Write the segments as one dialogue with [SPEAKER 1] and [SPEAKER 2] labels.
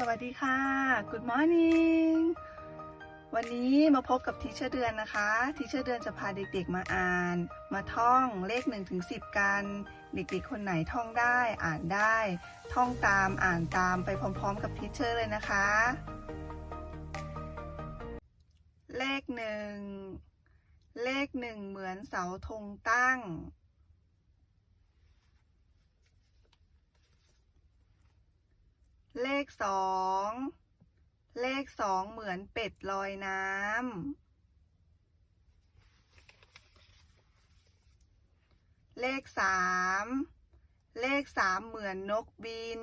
[SPEAKER 1] สวัสดีค่ะ Good morning วันนี้มาพบกับทีเชอร์เดือนนะคะ ทีเชอร์เดือนจะพาเด็กๆมาอ่าน มาท่องเลข1ถึง10กัน เด็กๆคนไหนท่องได้อ่านได้ ท่องตามอ่านตามไปพร้อมๆ กับทีเชอร์เลยนะคะ เลขหนึ่งเลขหนึ่งเหมือนเสาธงตั้ง เลขสอง เลขสองเหมือนเป็ดลอยน้ำ เลขสาม เลขสามเหมือนนกบิน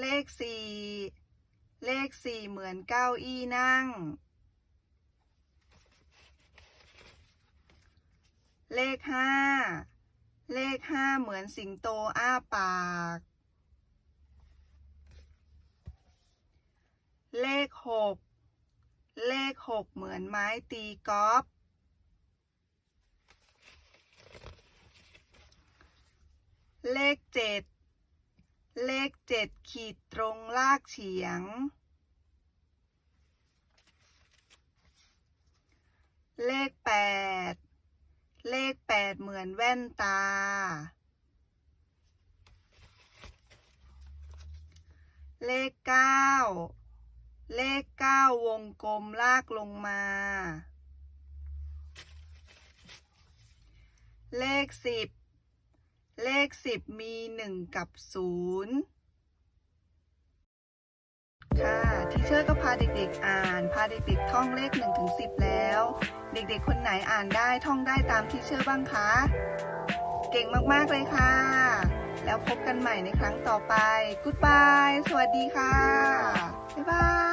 [SPEAKER 1] เลขสี่ เลขสี่เหมือนเก้าอี้นั่ง เลขห้า เลขห้าเหมือนสิงโตอ้าปาก เลขหกเลขหกเหมือนไม้ตีกอล์ฟเลขเจ็ดเลขเจ็ดขีดตรงลากเฉียง เลขแปด เลขแปด เหมือนแว่นตา เลขเก้า เลขเก้าวงกลมลากลงมา เลขสิบ เลขสิบมีหนึ่งกับศูนย์ค่ะ ทีเชอร์ก็พาเด็กๆ อ่าน พาเด็กๆ ท่องเลข1ถึงสิแล้ว เด็กๆ คนไหนอ่านได้ท่องได้ตามที่เชื่อบ้างคะ เก่งมากๆเลยค่ะ แล้วพบกันใหม่ในครั้งต่อไป Goodbye สวัสดีค่ะ บ๊ายบาย